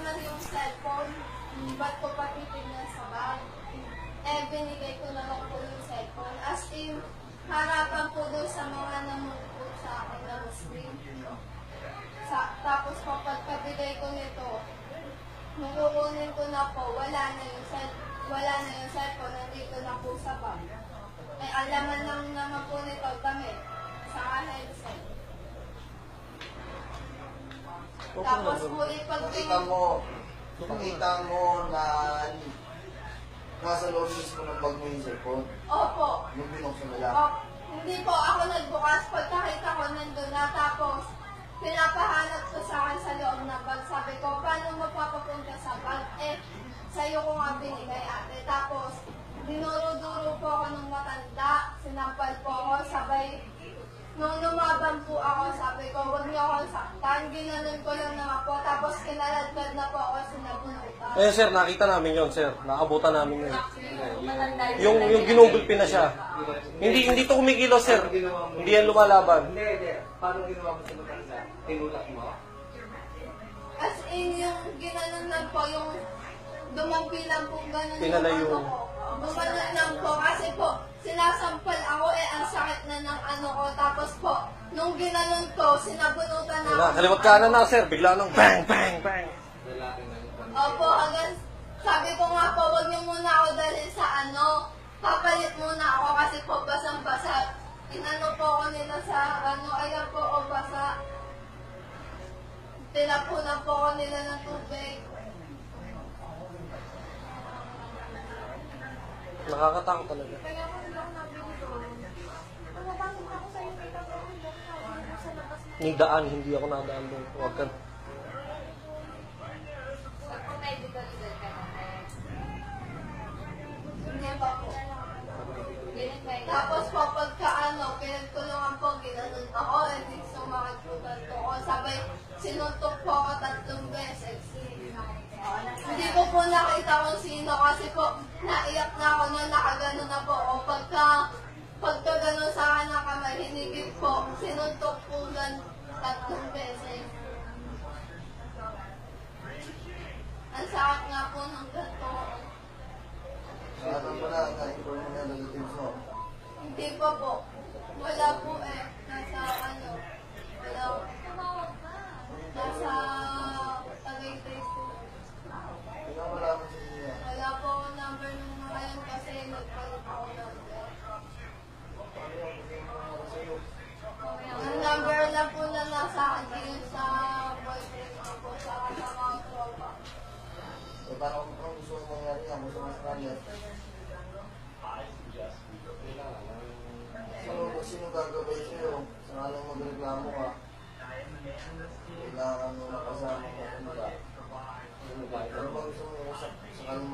naman yung cellphone. Ba't ko pa titignan sa bag? Eh, binigay ko na lang po yung cellphone. As in, harapan po doon sa mga namulpo sa akin na Muslim. Sa, tapos po, pagkabigay ko nito, nung kukunin ko na po, wala na yung cell, wala na yung cellphone, nandito na po sa bag. Eh, alaman lang naman po nito damit sa headset. Tapos po Nakita ipagtingin mo, nakita mo na nasa loob mismo ng bag mo yung cellphone. Opo. Yung binuksan mo lang. Oh, hindi po ako nagbukas. Pagkakita ko nandun na. Tapos, pinapahanap ko sa akin sa loob ng bag. Sabi ko, paano mapapapunta sa bag? Eh, sa'yo ko nga binigay ate. Tapos, dinuro-duro po ako ng matanda. Sinampal po ako. Sabay, nung lumaban po ako, sabi ko, huwag niyo akong Ginanon ko lang naman po. Tapos, kinaladkad na po ako sinabunutan. Eh sir, nakita namin yon sir. Naabutan namin yun. Yung, yung ginugulpi na siya. Hindi, hindi to kumikilos sir. Hindi yan lumalaban. Hindi, hindi. Paano ginawa mo sa matanda? Tinulak mo? As in, yung ginanon lang po, yung dumampi lang po ganun Pinalayo. yung ano ko. Gumanon lang po kasi po, sinasampal ako eh, ang sakit na ng ano ko. Tapos po, nung ginanon ko, sinabunutan na Na, kaliwat kanan na sir. Bigla nang bang, bang, bang. Opo, hanggang sabi ko nga po, wag niyo muna ako dalhin sa ano, papalit muna ako kasi po basang-basa. Inano po ako nila sa ano, ayan po, o basa. Tinapunan po ako nila ng tubig. Nakakatakot talaga. Kaya ako nila ako nabili doon. Pumapasok ako sa iyo, kita ko, hindi ako nabili na. Yung daan, hindi ako nadaan doon. Huwag ka. Tapos po, pagka ano, pinagtulungan po, ginanon ako, hindi tanto ko. Sabay, sinuntok po ako tatlong beses. Hindi ko po nakita kung sino kasi po, naiyak na ako nung nakagano na po ako. Pagka, pagka gano'n sa hinigit po, sinuntok po gan tatlong beses. Ang sakit nga po ng ganito. Ano mo na, na-inform mo na relatives mo. Hindi pa po. Wala po So, paano kung gusto mo mangyari yan? Gusto mo sa kanya? Sino, sino gagabay sa'yo? Sa alam mo magreklamo ka? Kailangan mo nakasama kung ba? Ano ba gusto mo sa, sa kanya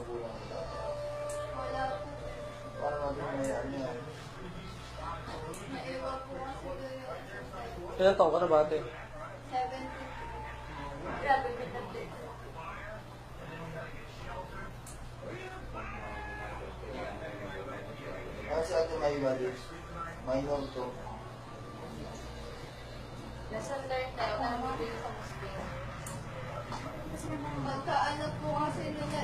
magulang ng? Wala po. Paano natin nangyayari niya? Naiwan po kasi ganyan. Ilan taon ka na ba ate? Ah, 17. Grabe, pinagdate. Ano sa ating may values? Minor to. Lesson learned tayo, ano ba yung sa Muslim? Pagka ano po kasi nila